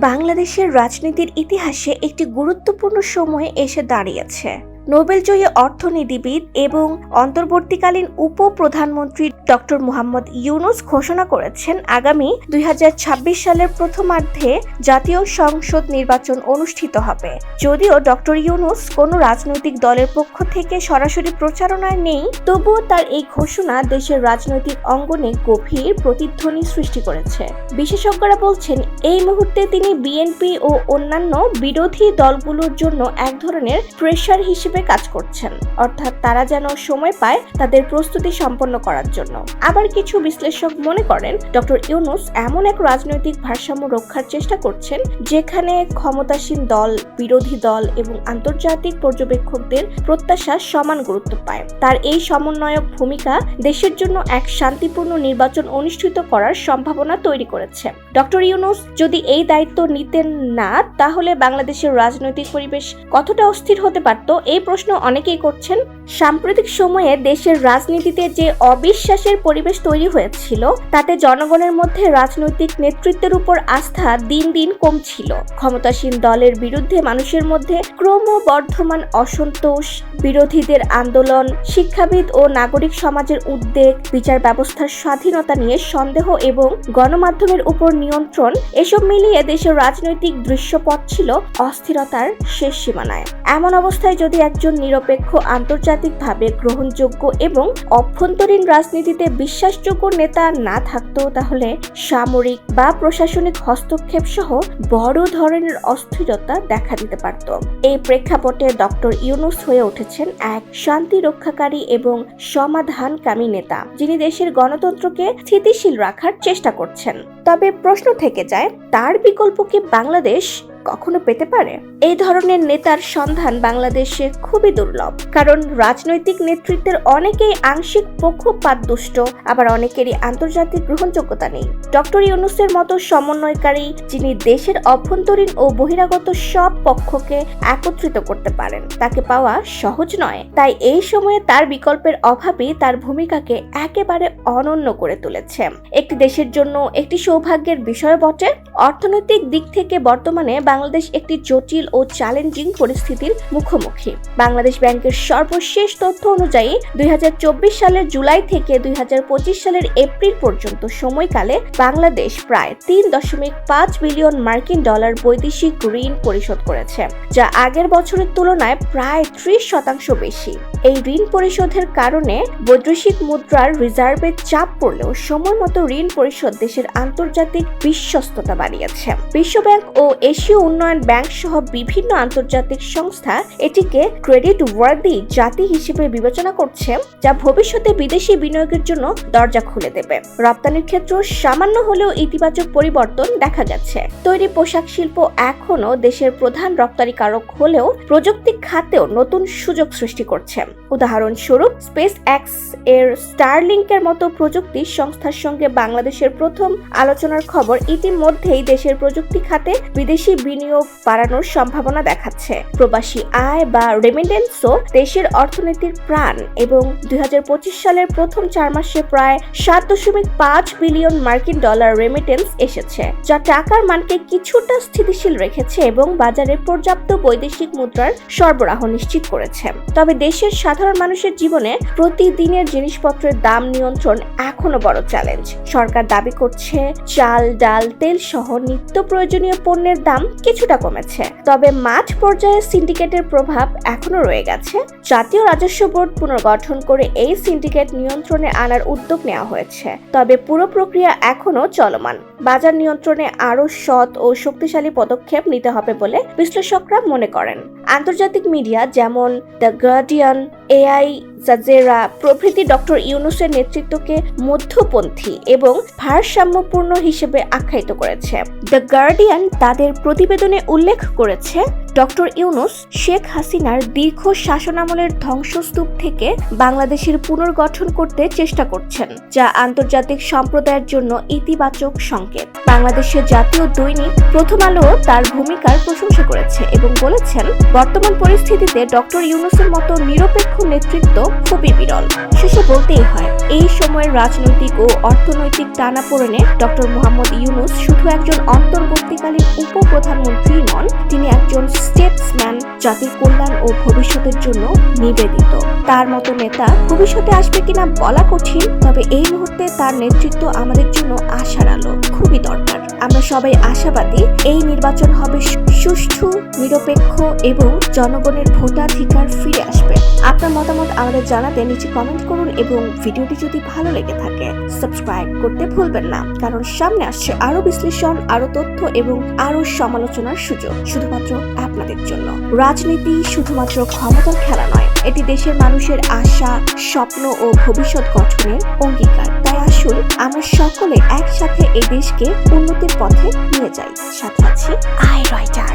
বাংলাদেশের রাজনীতির ইতিহাসে একটি গুরুত্বপূর্ণ সময়ে এসে দাঁড়িয়েছে। নোবেলজয়ী অর্থনীতিবিদ এবং অন্তর্বর্তীকালীন উপপ্রধানমন্ত্রী ডক্টর মোহাম্মদ ইউনুস ঘোষণা করেছেন আগামী দুই হাজার ছাব্বিশ সালের প্রথমার্ধে জাতীয় সংসদ নির্বাচন অনুষ্ঠিত হবে। যদিও ডক্টর ইউনুস কোনো রাজনৈতিক দলের পক্ষ থেকে সরাসরি প্রচারণায় নেই, তবুও তার এই ঘোষণা দেশের রাজনৈতিক অঙ্গনে গভীর প্রতিধ্বনি সৃষ্টি করেছে। বিশেষজ্ঞরা বলছেন, এই মুহূর্তে তিনি বিএনপি ও অন্যান্য বিরোধী দলগুলোর জন্য এক ধরনের প্রেশার হিসেবে কাজ করছেন। অর্থাৎ তারা যেন সময় পায় তাদের প্রস্তুতি সম্পন্ন করার জন্য। আবার কিছু বিশ্লেষক মনে করেন, ডক্টর ইউনুস এমন এক রাজনৈতিক ভারসাম্য রক্ষার চেষ্টা করছেন, যেখানে ক্ষমতাসীন দল, বিরোধী দল এবং আন্তর্জাতিক পর্যবেক্ষকদের প্রত্যাশা সমান গুরুত্ব পায়। তার এই সমন্বয়ক ভূমিকা দেশের জন্য এক শান্তিপূর্ণ নির্বাচন অনুষ্ঠিত করার সম্ভাবনা তৈরি করেছে। ডক্টর ইউনুস যদি এই দায়িত্ব নিতেন না, তাহলে বাংলাদেশের রাজনৈতিক পরিবেশ কতটা অস্থির হতে পারত এই প্রশ্ন অনেকেই করছেন, সাম্প্রতিক সময়ে দেশের রাজনীতিতে যে অবিশ্বাসের পরিবেশ তৈরি হয়েছিল, তাতে জনগণের মধ্যে রাজনৈতিক নেতৃত্বের উপর আস্থা দিন দিন কমছিল। ক্ষমতাসীন দলের বিরুদ্ধে মানুষের মধ্যে ক্রমবর্ধমান অসন্তোষ, বিরোধীদের আন্দোলন, শিক্ষাবিদ ও নাগরিক সমাজের উদ্বেগ, বিচার ব্যবস্থার স্বাধীনতা নিয়ে সন্দেহ এবং গণমাধ্যমের উপর নিয়ন্ত্রণ, এসব মিলিয়ে দেশের রাজনৈতিক দৃশ্যপট ছিল অস্থিরতার শেষ সীমানায়। এমন অবস্থায় যদি একজন নিরপেক্ষ আন্তর্জাতিকভাবে গ্রহণযোগ্য এবং অভ্যন্তরীণ রাজনীতিতে বিশ্বাসযোগ্য নেতা না থাকতো তাহলে সামরিক বা প্রশাসনিক হস্তক্ষেপ সহ বড় ধরনের অস্থিরতা দেখা দিতে পারত। এই প্রেক্ষাপটে ডক্টর ইউনুস হয়ে উঠেছেন এক শান্তি রক্ষাকারী এবং সমাধানকামী নেতা, যিনি দেশের গণতন্ত্রকে স্থিতিশীল রাখার চেষ্টা করছেন। তবে প্রশ্ন থেকে যায়, তার বিকল্প কি বাংলাদেশ কখনো পেতে পারে? এই ধরনের নেতার সন্ধান বাংলাদেশে খুবই দুর্লভ। কারণ রাজনৈতিক নেতৃত্বের অনেকেই আংশিক পক্ষপাত দুষ্ট, আবার অনেকেরই আন্তর্জাতিক গ্রহণযোগ্যতা নেই। ডক্টর ইউনুসের মতো সমন্বয়কারী, যিনি দেশের অভ্যন্তরীণ ও বহিরাগত সব পক্ষকে একত্রিত করতে পারেন, তাকে পাওয়া সহজ নয়। তাই এই সময়ে তার বিকল্পের অভাবই তার ভূমিকাকে একেবারে অনন্য করে তুলেছে। একটি দেশের জন্য একটি সৌভাগ্যের বিষয় বটে। অর্থনৈতিক দিক থেকে বর্তমানে বাংলাদেশ একটি জটিল ও চ্যালেঞ্জিং পরিস্থিতির মুখোমুখি। বাংলাদেশ ব্যাংকের সর্বশেষ তথ্য অনুযায়ী দুই সালের জুলাই থেকে দুই সালের এপ্রিল পর্যন্ত সময়কালে বাংলাদেশ প্রায় তিন দশমিক পাঁচ বিলিয়ন মার্কিন ডলার বৈদেশিক ঋণ পরিশোধ করেছে, যা আগের বছরের তুলনায় প্রায় ত্রিশ শতাংশ বেশি। এই ঋণ পরিশোধের কারণে বৈদেশিক মুদ্রার রিজার্ভে চাপ পড়লেও সময় মতো ঋণ পরিশোধ দেশের আন্তর্জাতিক বিশ্বস্ততা বাড়িয়েছে। বিশ্বব্যাংক ও এশীয় উন্নয়ন ব্যাংক সহ বিভিন্ন আন্তর্জাতিক সংস্থা এটিকে ক্রেডিট ওয়ার্দি জাতি হিসেবে বিবেচনা করছে, যা ভবিষ্যতে বিদেশি বিনিয়োগের জন্য দরজা খুলে দেবে। রপ্তানির ক্ষেত্র সামান্য হলেও ইতিবাচক পরিবর্তন দেখা গেছে তৈরি পোশাক শিল্প এখনও দেশের প্রধান রপ্তানিকারক হলেও প্রযুক্তি খাতেও নতুন সুযোগ সৃষ্টি করছে। উদাহরণস্বরূপ স্পেস এক্সের স্টারলিংকের মতো প্রযুক্তি সংস্থার সঙ্গে বাংলাদেশের প্রথম আলোচনার খবর ইতিমধ্যেই দেশের প্রযুক্তি খাতে বিদেশি বিনিয়োগ বাড়ানোর সম্ভাবনা দেখাচ্ছে। প্রবাসী আয় বা রেমিটেন্সও দেশের অর্থনীতির প্রাণ এবং দুই সালের প্রথম চার মাসে প্রায় সাত দশমিক পাঁচ বিলিয়ন মার্কিন ডলার রেমিটেন্স এসেছে, যা টাকার মানকে কিছুটা স্থিতিশীল রেখেছে এবং বাজারে পর্যাপ্ত বৈদেশিক মুদ্রার সরবরাহ নিশ্চিত করেছে। তবে দেশের সাধারণ মানুষের জীবনে প্রতিদিনের জিনিসপত্রের দাম নিয়ন্ত্রণ এখনও বড় চ্যালেঞ্জ সরকার দাবি করছে, চাল, ডাল, তেল সহ নিত্য প্রয়োজনীয় পণ্যের দাম কিছুটা কমেছে। তবে মাঠ পর্যায়ে সিন্ডিকেটের প্রভাব এখনও রয়ে গেছে। জাতীয় রাজস্ব বোর্ড পুনর্গঠন করে এই সিন্ডিকেট নিয়ন্ত্রণে আনার উদ্যোগ নেওয়া হয়েছে। তবে পুরো প্রক্রিয়া এখনও চলমান। বাজার নিয়ন্ত্রণে আরও সৎ ও শক্তিশালী পদক্ষেপ নিতে হবে বলে বিশ্লেষকরা মনে করেন। আন্তর্জাতিক মিডিয়া যেমন দ্য গার্ডিয়ান, এআই, জাজেরা, প্রভৃতি ডক্টর ইউনুসের নেতৃত্বকে মধ্যপন্থী এবং ভারসাম্যপূর্ণ হিসেবে আখ্যায়িত করেছে। দ্য গার্ডিয়ান তাদের প্রতিবেদনে উল্লেখ করেছে ডক্টর ইউনুস শেখ হাসিনার দীর্ঘ শাসনামলের ধ্বংসস্তূপ থেকে বাংলাদেশের পুনর্গঠন করতে চেষ্টা করছেন, যা আন্তর্জাতিক সম্প্রদায়ের জন্য ইতিবাচক সংকেত। বাংলাদেশের জাতীয় দৈনিক প্রথম আলো তার ভূমিকার প্রশংসা করেছে এবং বলেছেন, বর্তমান পরিস্থিতিতে ডক্টর ইউনুসের মতো নিরপেক্ষ নেতৃত্ব খুবই বিরল। শেষে বলতেই হয়, এই সময়ের রাজনৈতিক ও অর্থনৈতিক টানাপোড়েনে ডক্টর মোহাম্মদ ইউনুস শুধু একজন অন্তর্বর্তীকালীন উপপ্রধানমন্ত্রী নন, তিনি একজন স্টেটসম্যান জাতির কল্যাণ ও ভবিষ্যতের জন্য নিবেদিত। তার মতো নেতা ভবিষ্যতে আসবে কিনা বলা কঠিন, তবে এই মুহূর্তে তার নেতৃত্ব আমাদের জন্য আশার আলো খুবই দরকার। আমরা সবাই আশাবাদী এই নির্বাচন হবে সুষ্ঠু, নিরপেক্ষ এবং জনগণের ভোটাধিকার ফিরে আসবে। আপনার মতামত আমাদের জানাতে নিচে কমেন্ট করুন এবং ভিডিওটি যদি ভালো লেগে থাকে সাবস্ক্রাইব করতে ভুলবেন না। কারণ সামনে আসছে আরও বিশ্লেষণ আরও তথ্য এবং আরও সমালোচনার সুযোগ, শুধুমাত্র আপনাদের জন্য। রাজনীতি শুধুমাত্র ক্ষমতার খেলা নয়, এটি দেশের মানুষের আশা, স্বপ্ন ও ভবিষ্যৎ গঠনের অঙ্গীকার। তাই আসুন, আমরা সকলে একসাথে এই দেশকে উন্নতির পথে নিয়ে যাই। সাথে আছি আই রাইটার